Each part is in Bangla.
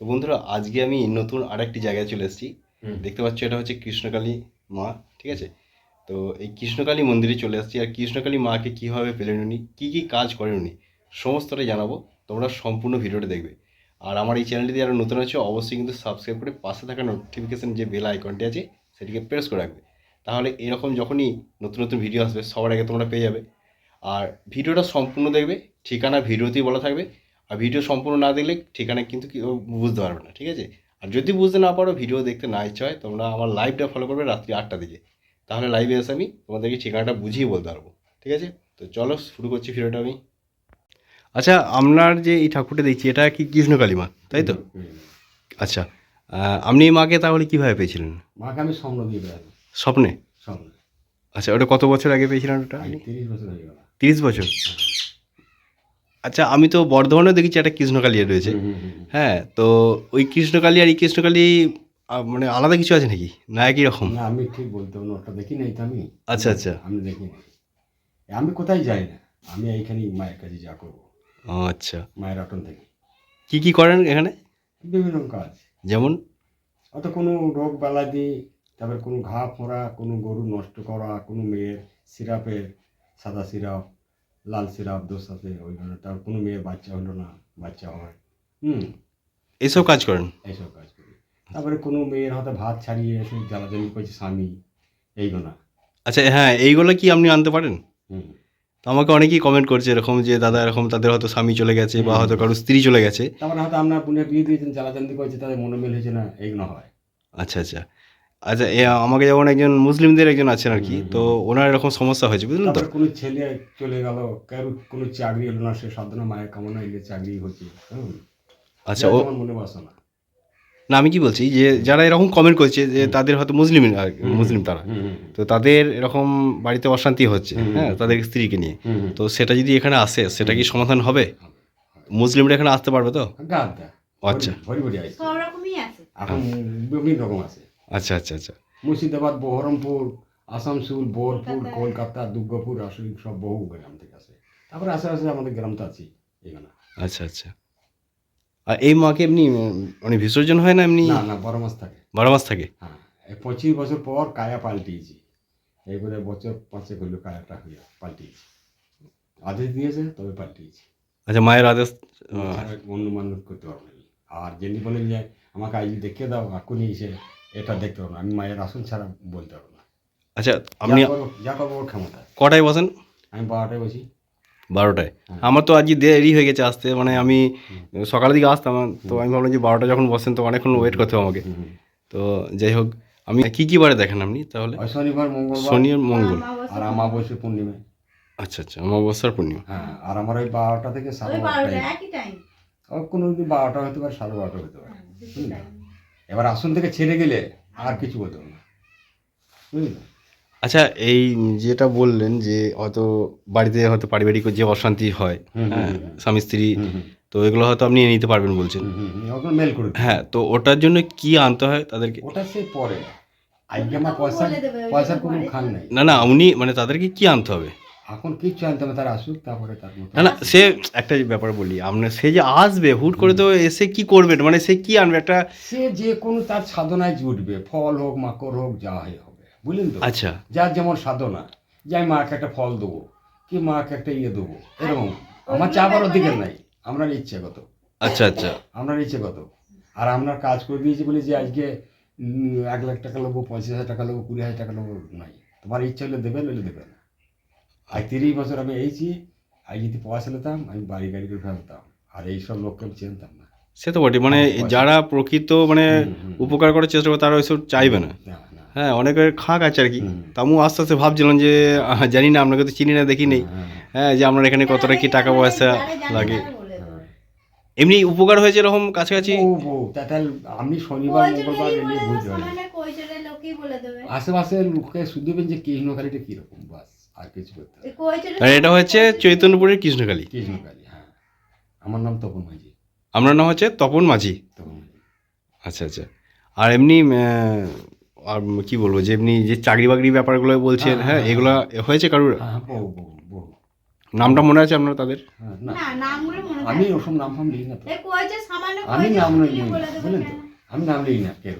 তো বন্ধুরা আজকে আমি নতুন আরেকটি জায়গায় চলে এসেছি। দেখতে পাচ্ছ এটা হচ্ছে কৃষ্ণকালী মা ঠিক আছে? তো এই কৃষ্ণকালী মন্দিরে চলে আসছি আর কৃষ্ণকালী মাকে কীভাবে পেলেন উনি? কী কী কাজ করেন উনি? সমস্তটাই জানাব। তোমরা সম্পূর্ণ ভিডিওটা দেখবে। আর আমার এই চ্যানেলটি যারা নতুন আছে অবশ্যই কিন্তু সাবস্ক্রাইব করে পাশে থাকা নোটিফিকেশান যে বেল আইকনটি আছে সেটিকে প্রেস করে রাখবে। তাহলে এরকম যখনই নতুন নতুন ভিডিও আসবে সবার আগে তোমরা পেয়ে যাবে। আর ভিডিওটা সম্পূর্ণ দেখবে। ঠিকানা ভিডিওতেই বলা থাকবে। আর ভিডিও সম্পূর্ণ না দেখলে ঠিকানা কিন্তু কেউ বুঝতে পারবে না ঠিক আছে? আর যদি বুঝতে না পারো ভিডিও দেখতে না ইচ্ছা হয় তোমরা আমার লাইভটা ফলো করবে রাত্রি আটটা দিকে। তাহলে লাইভে এসে আমি তোমাদেরকে ঠিকানাটা বুঝিয়ে বলতে পারব ঠিক আছে? তো চলো শুরু করছি ভিডিওটা আমি। আচ্ছা আপনার যে এই ঠাকুরটা দেখছি এটা কি কৃষ্ণকালী মা তাই তো? আচ্ছা আপনি এই মাকে তাহলে কীভাবে পেয়েছিলেন? মাকে আমি স্বপ্ন দিয়ে বেড়াবো স্বপ্নে? স্বপ্ন। আচ্ছা ওটা কত বছর আগে পেয়েছিলেন ওটা? তিরিশ বছর তিরিশ বছর? আচ্ছা আমি তো বর্ধমানেও দেখেছি একটা কৃষ্ণকালী রয়েছে। হ্যাঁ তো ওই কৃষ্ণকালী আর এই কৃষ্ণকালী মানে আলাদা কিছু আছে নাকি? না একই রকম? না আমি ঠিক বলতে পারব ওটা দেখি নাই তো আমি। আচ্ছা আচ্ছা। আমি দেখি নাই। আমি কোথায় যাই না? আমি এইখানেই মায়ের কাছে যা করব। আচ্ছা। মায়ের অটন থেকে। কি কি করেন এখানে? বিভিন্ন কাজ। যেমন? অত কোনো রোগ বালাদি তারপর কোনো ঘা ফোঁড়া কোনো গরু নষ্ট করা কোনো মেয়ের সিরাপের সাদা সিরাপ লাল সিরাপ দোষ আছে ওইগুলো। তার কোনো মেয়ের বাচ্চা হলো না বাচ্চা হয়। হুম। এইসব কাজ করেন? এইসব কাজ করি। তারপরে কোনো মেয়ের হয়তো ভাত ছাড়িয়ে এসে জ্বালাজালি করছে স্বামী এইগুলো আচ্ছা হ্যাঁ এইগুলো কি আপনি আনতে পারেন? হুম। তো আমাকে অনেকেই কমেন্ট করছে এরকম যে দাদা এরকম তাদের হয়তো স্বামী চলে গেছে বা হয়তো কারও স্ত্রী চলে গেছে। তারপরে হয়তো আপনার বোনের বিয়ে দিয়েছেন জ্বালাজালি করছে তাদের মনোমেল হয়েছে না এইগুলো হয়। আচ্ছা আচ্ছা। আচ্ছা এ আমাকে যেমন একজন মুসলিমদের একজন আছেন আর কি। তো ওনার এরকম সমস্যা হয়েছে বুঝলেন তো? তারপরে কোনো ছেলে চলে গেল কারও কোনো চাকরি হলো না সে সাধনা মায়ের কামনা এলে চাকরি হচ্ছে হুম। আচ্ছা ও মনে বাসনা না। আমি কি বলছি যে যারা এরকম কমেন্ট করছে যে তাদের হয়তো মুসলিম আর কি, মুসলিম তারা। তো তাদের এরকম বাড়িতে অশান্তি হচ্ছে হ্যাঁ তাদের স্ত্রীকে নিয়ে। তো সেটা যদি এখানে আসে সেটা কি সমাধান হবে? মুসলিমরা এখানে আসতে পারবে তো? গাদ আচ্ছা। ভরি ভরি আছে সব রকমই আছে। এখন বিভিন্ন রকম আছে। আচ্ছা আচ্ছা আচ্ছা। মুর্শিদাবাদ বহরমপুর আসানসোল বোলপুর কলকাতা। দুর্গাপুর আসলে সব বহু গ্রাম থেকে আসে। তারপরে আশেপাশে আমাদের গ্রাম তো আছেই এখানে। আচ্ছা আচ্ছা। আর এই মাকে এমনি মানে বিসর্জন হয় না এমনি? না না বড় মাস থাকে। বারো মাস থাকে? হ্যাঁ পঁচিশ বছর পর কায়া পাল্টিয়েছি। এইবারে বছর পাঁচে করল কায়াটা হয়ে পাল্টিয়েছি। আদেশ দিয়েছে তবে পাল্টিয়েছি। আচ্ছা মায়ের আদেশ অন্য মানুষ করতে পারব না। আর যেমনি বলেন যে আমাকে আজ দেখিয়ে দাও এখনই এসে এটা দেখতে পারব না। আমি মায়ের আসন ছাড়া বলতে পারব না। আচ্ছা আপনি যা করব যা করব ওর ক্ষমতা। কটায় বসেন? আমি বারোটায় বসি। বারোটায়? হ্যাঁ। আমার তো আজকে দেরি হয়ে গেছে আসতে মানে আমি সকালের দিকে আসতাম তো আমি ভাবলাম যে বারোটা যখন বসেন তো অনেকক্ষণ ওয়েট করতে হবে আমাকে। তো যাই হোক আমি কি কি বারে দেখেন আপনি তাহলে? ওই শনিবার মঙ্গলবার শনি আর মঙ্গল। আর আমাবস্যা পূর্ণিমা। আচ্ছা আচ্ছা অমাবস্যার পূর্ণিমা। হ্যাঁ আর আমার ওই বারোটা থেকে সাড়ে ওই বারোটা বারোটায়। একই টাইম কোনো দিন বারোটা হতে পারে সাড়ে বারোটা হতে পারে। এবার আসন থেকে ছেড়ে গেলে আর কিছু বলতে না। বুঝলি আচ্ছা এই যেটা বললেন যে হয়তো বাড়িতে হয়তো পারিবারিক যে অশান্তি হয় হ্যাঁ। স্বামী স্ত্রী তো এগুলো হয়তো আপনি নিতে পারবেন বলছেন। মেল করে হ্যাঁ তো ওটার জন্য কি আনতে হয় তাদেরকে? ওটা সে পরে। আজকে আমার পয়সা পয়সার কোনো খান নাই। না না উনি মানে তাদেরকে কি আনতে হবে? এখন কিচ্ছু আনতে হবে তারা আসুক তারপরে তার মতো। না না সে একটা ব্যাপার বলি আপনার সে যে আসবে হুট করে তো এসে কি করবেন মানে সে কি আনবে? একটা সে যে কোনো তার সাধনায় জুটবে ফল হোক মাকড় হোক যা হবে বুঝলেন তো? আচ্ছা। যার যেমন সাধনা যে আমি মাকে একটা ফল দেবো কি মাকে একটা ইয়ে দেবো এরকম। আমার চাবার অধিকার নাই আপনার ইচ্ছেগত। আচ্ছা আচ্ছা। আপনার ইচ্ছেগত। আর আপনার কাজ করে দিয়েছি বলে যে আজকে এক লাখ টাকা নেব পঁচিশ হাজার টাকা নেব কুড়ি হাজার টাকা নেব নাই। তোমার ইচ্ছা হলে দেবে নইলে দেবে না। আজ তিরিশ বছর আমি এইছি আজ যদি পয়সা নিতাম আমি বাড়ি গাড়ি করে ফেলতাম। আর এইসব লোককে আমি চিনতাম না। সে তো বটে মানে যারা প্রকৃত মানে। উপকার করার চেষ্টা করে তারা ওইসব চাইবে না। হ্যাঁ অনেকের খাঁক আছে আর কি। তামু আস্তে আস্তে ভাবছিলাম যে জানি না আপনাকে তো চিনি না দেখি নেই। হ্যাঁ, হ্যাঁ। যে আপনার এখানে কতটা কি টাকা পয়সা লাগে। হ্যাঁ। এমনি উপকার হয়েছে এরকম কাছাকাছি? আমি শনিবার মঙ্গলবার এলে বুঝতে পারি আশেপাশের লোককে শুধু যে কৃষ্ণকালীটা কীরকম বাস। আর কিছু করতে আর এটা হচ্ছে চৈতন্যপুরের কৃষ্ণকালী। কৃষ্ণকালী হ্যাঁ। আমার নাম তপন মাঝি। আপনার নাম হচ্ছে তপন মাঝি? তপন মাঝি। আচ্ছা আচ্ছা। আর এমনি আর কি বলব যে এমনি যে চাকরি বাকরি ব্যাপারগুলো বলছেন হ্যাঁ, হ্যাঁ হ্যাঁ, এগুলো হয়েছে কারুর? হ্যাঁ নামটা মনে আছে আপনার তাদের? না। না নামগুলো আমি ওসব নাম ফাম লিখি না আমি নাম লিখি না বুঝলেন তো? আমি নাম লিখি না কেউ।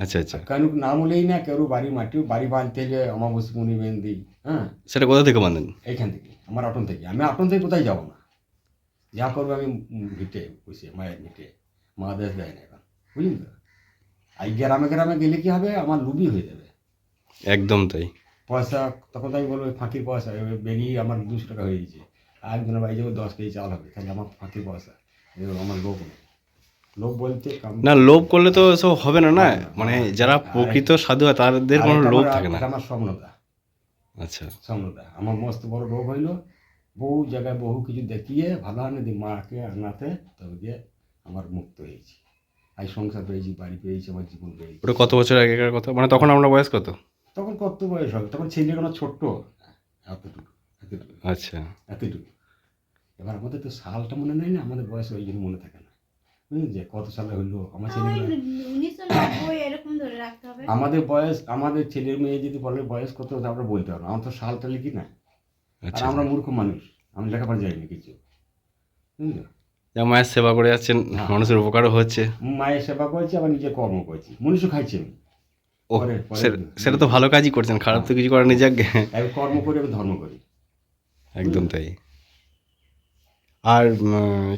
আচ্ছা আচ্ছা। কেন নাম লিখি না কেউ বাড়ি মাটি বাড়ি বাঁধতে যে অমাবস্যা মুনি মেহেন্দি হ্যাঁ? সেটা কোথা থেকে বাঁধেন এইখান থেকে আমার আটন থেকে। আমি আটন থেকে কোথায় যাব না? যা করব আমি ভিটে বসে মায়ের ভিটে। মা দেশ দেয় না এখন বুঝলি তো? আর গ্রামে গ্রামে গেলে কি হবে? আমার লুবি হয়ে যাবে। একদম তাই। পয়সা তখন তো আমি বলব ফাঁকির পয়সা বেরিয়ে আমার দুশো টাকা হয়ে গেছে। আর একজনের বাড়ি যাব দশ কেজি চাল হবে তাহলে আমার ফাঁকির পয়সা আমার লোক নেই। লোক বলতে না লোভ করলে তো সব হবে না না? মানে যারা প্রকৃত সাধু হয় তাদের কোনো লোভ থাকে না। আমার স্বপ্নতা আচ্ছা। স্বপ্নতা আমার মস্ত বড় রোগ হইল বহু জায়গায় বহু কিছু দেখিয়ে ভালো আনে দিয়ে মাকে আনাতে তবে গিয়ে আমার মুক্ত হয়েছি। আজ সংসার পেয়েছি বাড়ি পেয়েছি আমার জীবন পেয়েছি। ওটা কত বছর আগেকার কথা? মানে তখন আমরা বয়স কত? তখন কত বয়স হবে? তখন ছেলে কোনো ছোট্ট? এতটুকু এতটুকু। আচ্ছা। এতটুকু। এবার আমাদের তো সালটা মনে নেই না? আমাদের বয়স ওই জন্য মনে থাকে না। বুঝলেন যে কত সালে হইল? আমার ছেলে এরকম ধরে রাখতে হবে। আমাদের বয়স আমাদের ছেলের মেয়ে যদি বলে বয়স কত আমরা বলতে পারব আমার তো সালটা লিখি না? আর আচ্ছা। আমরা মূর্খ মানুষ আমি লেখাপড়া যাইনি কিছু। বুঝলে যা মায়ের সেবা করে যাচ্ছেন হ্যাঁ। মানুষের উপকারও হচ্ছে। মায়ের সেবা করেছি আবার নিজে কর্ম করেছি। মনুষ্য খাইছি। আমি ও সেটা তো ভালো কাজই করছেন খারাপ তো কিছু করেনি যাক। আমি কর্ম করে আমি ধর্ম করি। একদম তাই। আর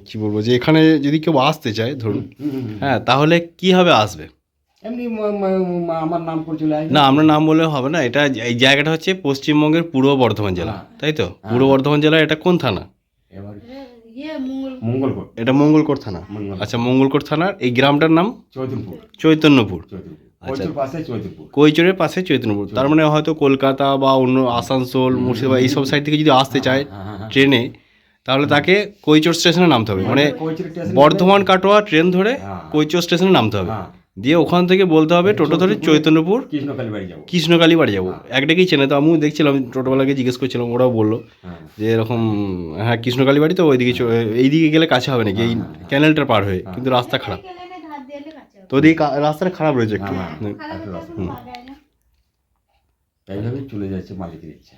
কি বলব যে এখানে যদি কেউ আসতে চায় ধরুন। হ্যাঁ তাহলে কীভাবে আসবে? এমনি আমার নাম করে চলে আসবে। না আমরা নাম বললে হবে না এটা এই জায়গাটা হচ্ছে পশ্চিমবঙ্গের পূর্ব বর্ধমান জেলা হ্যাঁ। তাই তো? পূর্ব বর্ধমান জেলা এটা কোন থানা? এবার ইয়ে মঙ্গলকোট। এটা মঙ্গলকোট থানা। আচ্ছা মঙ্গলকোট থানার এই গ্রামটার নাম? চৈতনপুর চৈতন্যপুর। আচ্ছা। কৈচরের পাশে চৈতন্যপুর। তার মানে হয়তো কলকাতা বা অন্য আসানসোল মুর্শিদাবাদ এইসব সাইড থেকে যদি আসতে চায় হ্যাঁ, হ্যাঁ, হ্যাঁ। ট্রেনে তাহলে তাকে কৈচর স্টেশনে নামতে হবে। মানে বর্ধমান কাটোয়া ট্রেন ধরে হ্যাঁ। কৈচর স্টেশনে নামতে হবে। হ্যাঁ। দিয়ে ওখান থেকে বলতে হবে টোটো ধরে চৈতন্যপুর কৃষ্ণকালী বাড়ি যাব। কৃষ্ণকালী বাড়ি যাব। একটাকেই চেনে তো আমিও দেখছিলাম টোটোওয়ালাকে জিজ্ঞেস করছিলাম ওরাও বলল হ্যাঁ। যে এরকম হ্যাঁ কৃষ্ণকালী বাড়ি তো ওইদিকে এইদিকে গেলে কাছে হবে নাকি এই ক্যানেলটা পার হয়ে কিন্তু রাস্তা খারাপ। তো ওদিকে কা- রাস্তাটা খারাপ রয়েছে একটু। হ্যাঁ, চলে যাচ্ছে মালিকের ইচ্ছে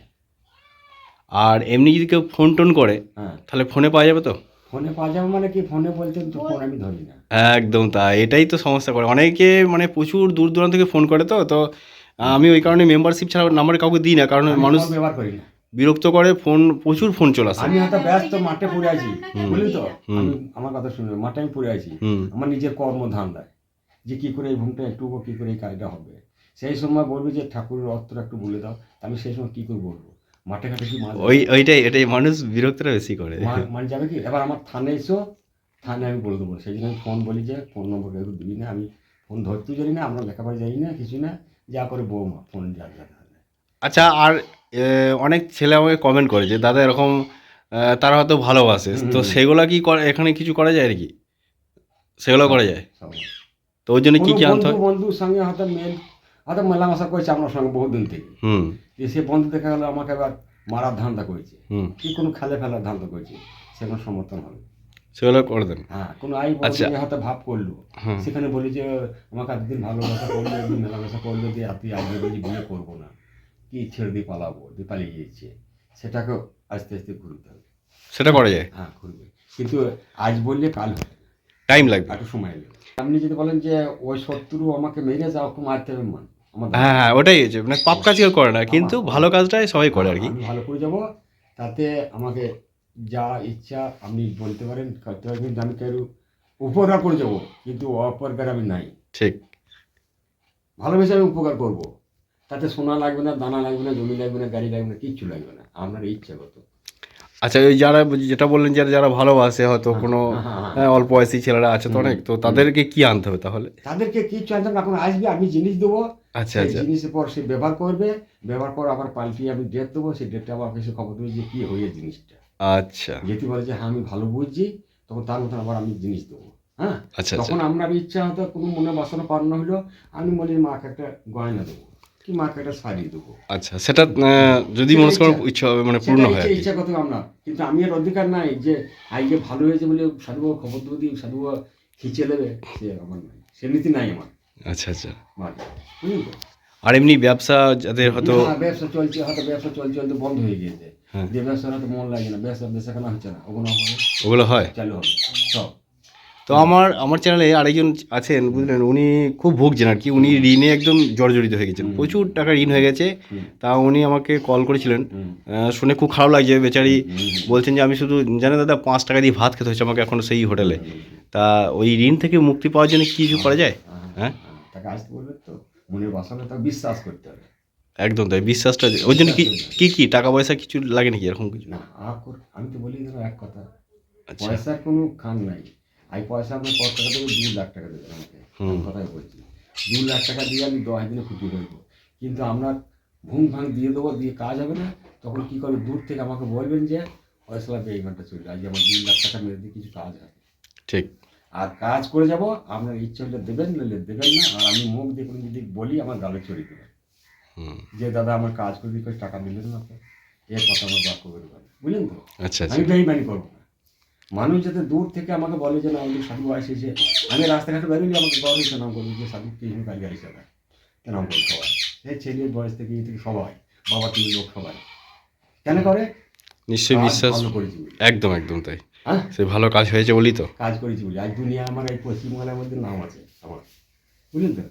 আর এমনি যদি কেউ ফোন টোন করে হ্যাঁ। তাহলে ফোনে পাওয়া যাবে তো? ফোনে পাওয়া যাবে মানে কি? ফোনে বলছেন তো ফোন আমি ধরি না। একদম তাই এটাই তো সমস্যা করে। অনেকে মানে প্রচুর দূর দূরান্ত থেকে ফোন করে তো তো আমি ওই কারণে মেম্বারশিপ ছাড়া নাম্বার কাউকে দিই না কারণ মানুষ ব্যবহার করি না। বিরক্ত করে ফোন প্রচুর ফোন চলে আসে। আমি হয়তো ব্যস্ত মাঠে পড়ে আছি। বুঝলি তো? আমি আমার কথা শুনবে মাঠে আমি পড়ে আছি। আমার নিজের কর্ম ধান্দায় যে কি করে এই ভূমিটা একটু কি করে এই কাজটা হবে। সেই সময় বলবে যে ঠাকুরের অর্থটা একটু বলে দাও আমি সেই সময় কি করে বলব? মাঠে ঘাটে কি ওই ওইটাই এটাই মানুষ বিরক্তটা বেশি করে। মানে যাবে কি? এবার আমার থানে এসো থানে আমি বলে দেবো। সেই জন্য আমি ফোন বলি যে ফোন নম্বর কেউ দিবি না। আমি ফোন ধরতেও জানি না আমরা লেখাপড়া জানি না কিছু না। যা করে বৌমা ফোন যা। আচ্ছা আর অনেক ছেলে আমাকে কমেন্ট করে যে দাদা এরকম তারা হয়তো ভালোবাসে। তো। সেগুলো কি করে এখানে কিছু করা যায় আর কি সেগুলো করা যায়? তো ওই জন্য কি কি আনতে হয়? বন্ধুর সঙ্গে হয়তো মেল হয়তো মেলামেশা করেছে আপনার সঙ্গে বহুদিন থেকে। যে সে বন্ধু দেখা গেলো আমাকে এবার মারার ধান্দা করেছে কি কোনো খেলে ফেলার ধান্দা করেছে সে কোনো সমর্থন হবে সেগুলো করে দেন। হ্যাঁ কোনো আই আচ্ছা। হয়তো ভাব করল। সেখানে বলি যে আমাকে এতদিন ভালোবাসা করল একদিন মেলামেশা করল তুই আগে বলি বিয়ে করব না। কি ছেড়ে দিয়ে পালাবো? দিয়ে পালিয়ে গিয়েছে। সেটাকে আস্তে আস্তে ঘুরতে হবে। সেটা করা যায়? হ্যাঁ ঘুরবে। কিন্তু আজ বললে কাল হবে। টাইম লাগবে। একটু সময় লাগবে। আপনি যদি বলেন যে ওই শত্রু আমাকে মেরে যাও মারতে হবে মান। আমার হ্যাঁ হ্যাঁ ওটাই হচ্ছে মানে পাপ কাজ কেউ করে না কিন্তু ভালো কাজটাই সবাই করে আর কি। ভালো করে যাব তাতে আমাকে যা ইচ্ছা আপনি বলতে পারেন করতে পারেন কিন্তু আমি কেউ উপকার করে যাব কিন্তু অপরকার আমি নাই। ঠিক। ভালোবেসে আমি উপকার করব। তাতে সোনা লাগবে না দানা লাগবে না জমি লাগবে না গাড়ি লাগবে না কিচ্ছু লাগবে না আপনার ইচ্ছা কত আচ্ছা ওই যারা যেটা বললেন যারা যারা ভালোবাসে হয়তো কোনো হ্যাঁ, হ্যাঁ, হ্যাঁ, অল্প বয়সী ছেলেরা আছে তো অনেক তো তাদেরকে কি আনতে হবে তাহলে? তাদেরকে কিচ্ছু আনতে হবে এখন আসবে আমি জিনিস দেবো আচ্ছা আচ্ছা। জিনিসের পর সে ব্যবহার করবে ব্যবহার করে আবার পাল্টিয়ে আমি ডেট দেবো সেই ডেটটা আবার অফিসে খবর দেবো যে কী হয়ে জিনিসটা। আচ্ছা। যেটি বলে যে হ্যাঁ আমি ভালো বুঝছি তখন তার মতন আবার আমি জিনিস দেবো হ্যাঁ? আচ্ছা আচ্ছা। তখন আমরা ইচ্ছা হতো কোনো মনে বাসনা পান্ন হলো আমি বলি মাকে একটা গয়না দেবো কি মাকে একটা শাড়ি দেবো। আচ্ছা সেটা যদি ইচ্ছা। হবে মানে পূর্ণ হয় ইচ্ছা আর কি। আমরা কিন্তু আমি এর অধিকার নাই যে আজকে ভালো হয়েছে বলে সাধুবাবু খবর দেবো দিই সাধুবাবু খিচে নেবে সে আমার নাই সে নীতি নাই আমার। আচ্ছা আচ্ছা। মানে তো? আর এমনি ব্যবসা যাদের হয়তো ব্যবসা চলছে হয়তো ব্যবসা চলছে চলতে বন্ধ হয়ে গিয়েছে। হ্যাঁ। যে ব্যবসাটা তো মন লাগে না ব্যবসা বেচাকেনা হচ্ছে না? ওগুলো হবে। ওগুলো হয়। চালু হবে। সব তো আমার আমার চ্যানেলে আরেকজন আছেন বুঝলেন? উনি খুব ভুগছেন আর কি। উনি ঋণে একদম জর্জরিত হয়ে গেছেন। প্রচুর টাকা ঋণ হয়ে গেছে। তা উনি আমাকে কল করেছিলেন। আহ, শুনে খুব খারাপ লাগছে। বেচারি। বলছেন যে আমি শুধু জানেন দাদা পাঁচ টাকা দিয়ে ভাত খেতে হচ্ছে আমাকে এখন সেই হোটেলে। তা ওই ঋণ থেকে মুক্তি পাওয়ার জন্য কি কিছু করা যায়? হ্যাঁ, তাকে আসতে বলবে তো। মনের বাসনে তাকে বিশ্বাস করতে হবে। একদম তাই বিশ্বাসটা ওই জন্য কি কি কি? টাকা পয়সা কিছু লাগে নাকি এরকম কিছু? না আ কর আমি তো বলি দেবো এক কথা। আচ্ছা। পয়সার কোনো খান নাই। এই পয়সা আপনার কত টাকা দেবে দু লাখ টাকা দেবেন আমাকে। কথাই বলছি। দু লাখ টাকা দিয়ে আমি দশ দিনে খুঁটি করব কিন্তু আমরা ভুং ভাং দিয়ে দেবো দিয়ে কাজ হবে না। তখন কি করবে? দূর থেকে আমাকে বলবেন যে পয়সা লাগবে এই ঘণ্টা চলবে। আজকে আমার দু লাখ টাকা মেরে দিয়ে কিছু কাজ হবে। ঠিক। আর কাজ করে যাব আপনার ইচ্ছে হলে দেবেন নাহলে দেবেন না। আর আমি মুখ দিয়ে কোনো যদি বলি আমার গালে চড়িয়ে দেবেন। হুম। যে দাদা আমার কাজ করে করে টাকা দিলেন না তো এর কথা আমার বাক্য করে করবেন বুঝলেন তো? আচ্ছা আচ্ছা। আমি বেইমানি করব না। মানুষ যাতে দূর থেকে আমাকে বলে যে না আমাদের সাধু আসে যে আমি রাস্তাঘাটে বেরোলে আমাকে গর্ব হিসেবে নাম করব যে সাধু কৃষ্ণ কালিয়া হিসাবে কেন বল সবাই। এই ছেলের বয়স থেকে এই থেকে সবাই। বাবা তুমি লোক সবাই। কেন করে? নিশ্চয়ই বিশ্বাস বলে। একদম একদম তাই। হ্যাঁ? সে ভালো কাজ হয়েছে বলি তো। কাজ করেছি বলি। আজ দুনিয়া আমার এই পশ্চিমবাংলার মধ্যে নাম আছে আমার। বুঝলেন তো?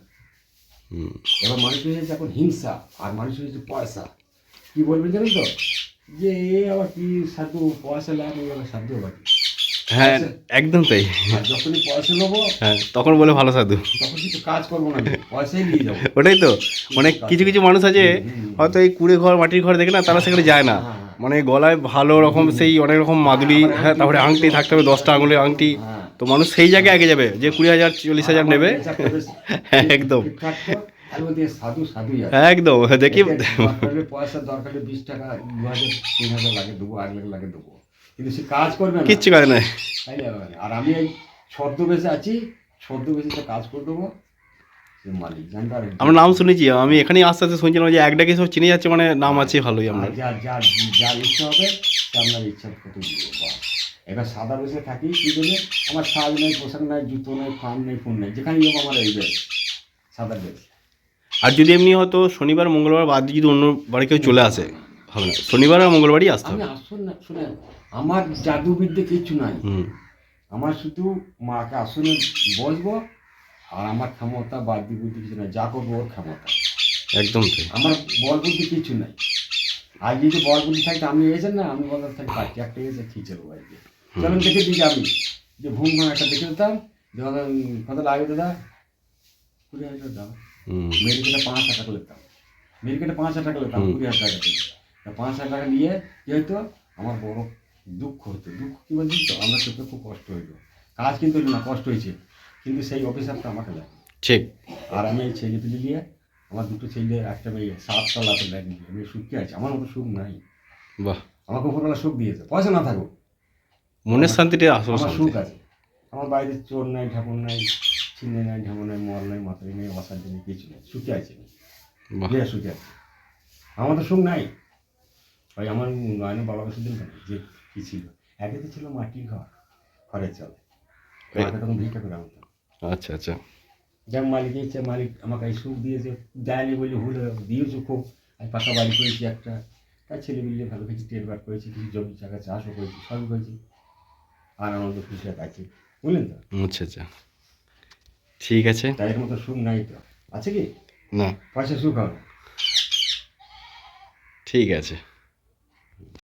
এবার মানুষ হয়েছে এখন হিংসা আর মানুষ হয়েছে পয়সা। কি বলবেন জানেন তো? যে এ আবার কি সাধু পয়সা লাগে আবার সাধু আবার হ্যাঁ একদম তাই। যখনই পয়সা নেব হ্যাঁ তখন বলে ভালো সাধু তখন কিছু কাজ করব না পয়সাই নিয়ে যাব। ওটাই তো। অনেক কিছু কিছু মানুষ আছে হয়তো এই কুড়ে ঘর মাটির ঘর দেখে না তারা সেখানে যায় না। হ্যাঁ। মানে গলায় ভালো রকম সেই অনেক রকম মাদুরি হ্যাঁ তারপরে আংটি থাকতে হবে দশটা আঙুলের আংটি। হ্যাঁ। তো মানুষ সেই জায়গায় আগে যাবে যে কুড়ি হাজার চল্লিশ হাজার নেবে। করে হ্যাঁ, একদম। হ্যাঁ, একদম দেখি। এতে পয়সা দরকার বিশ টাকা দু হাজার তিন হাজার লাগে দেবো এক লাখ লাগে দেবো। কিন্তু সে কাজ করবে না। কিচ্ছু তাই না? আর আমি এই ছদ্মবেশে আছি ছদ্মবেশে কাজ করে দেবো সে মালিক জানতে পারেন আমরা নাম শুনেছি আমি এখানেই আস্তে আস্তে শুনছিলাম যে এক ডাকে সব চিনে যাচ্ছে মানে নাম আছে ভালোই আমার। যার যার যার ইচ্ছা হবে আপনার ইচ্ছা কত এবার সাদা বেশে থাকি কি বলে? আমার সাজ নেই পোশাক নাই জুতো নেই ফান নেই ফোন নেই যেখানে যাব আমার এই বেশ সাদা বেশ। আর যদি এমনি হয়তো শনিবার মঙ্গলবার বাদ যদি অন্য বাড়ি কেউ চলে আসে হবে না শনিবার আর মঙ্গলবারই আসতে হবে। আসুন না শুনে আমার জাদুবিদ্যে কিছু নাই। হুম। আমার শুধু মাকে আসনে বসবো আর আমার ক্ষমতা বাদ্য বুদ্ধি কিছু নাই। যা করব ওর ক্ষমতা। একদম আমার বল বুদ্ধি কিছু নাই। আর যদি বল বুদ্ধি থাকতো আমি এসেন না আমি বলতাম থাকি পাচ্ছি একটা এসে খিচে দেবো আজকে চলুন দেখে দিই আমি। যে ভুম ভাঙ একটা দেখে দিতাম। যখন কত লাগে দাদা। কুড়ি হাজার দাম মেডিকেটে পাঁচ হাজার টাকা লিখতাম মেডিকেটে পাঁচ হাজার টাকা লিখতাম। কুড়ি হাজার টাকা তা পাঁচ হাজার টাকা নিয়ে কি হতো আমার বড় দুঃখ হতো দুঃখ কী বলছি তো আমার চোখে খুব কষ্ট হইতো কাজ কিন্তু না কষ্ট হয়েছে কিন্তু সেই অফিসারটা আমাকে দেয়। ঠিক। আর আমি এই ছেলে তুলে নিয়ে আমার দুটো ছেলে একটা মেয়ে ব্যাগ নিয়ে। আমি সুখে আছি। আমার মতো সুখ নাই। বাহ। আমাকে উপরবেলা সুখ দিয়েছে। পয়সা না থাকুক। মনের শান্তিটা আসল আমার সুখ আছে। আমার বাড়িতে চোর নাই ঠাকুর নাই চিনে নাই ঢামর নাই মল নাই মাথায় নেই অশান্তি নেই কিছু নেই। সুখে আছি সুখে আছি। আমার তো সুখ নাই। ওই আমার নয়নের বাবা সেদিন কেন? যে কি ছিল? একে তো ছিল মাটির ঘর ঘরের চাল। তখন ভিক্ষা করে আনতাম। আচ্ছা আচ্ছা। যেমন মালিক ইচ্ছে মালিক আমাকে এই সুখ দিয়েছে। দেয়নি বলে ভুল দিয়েছে খুব। আমি পাকা বাড়ি করেছি একটা। তার ছেলে মিলিয়ে ভালো কিছু টের বার করেছি কিছু জমি জায়গা চাষও করেছি সবই করেছি। আর আনন্দ খুশি আছে বুঝলেন তো? আচ্ছা আচ্ছা। ঠিক আছে। তাই এর মতো সুখ নাই তো। আছে কি? না। পয়সা সুখ হবে ঠিক আছে।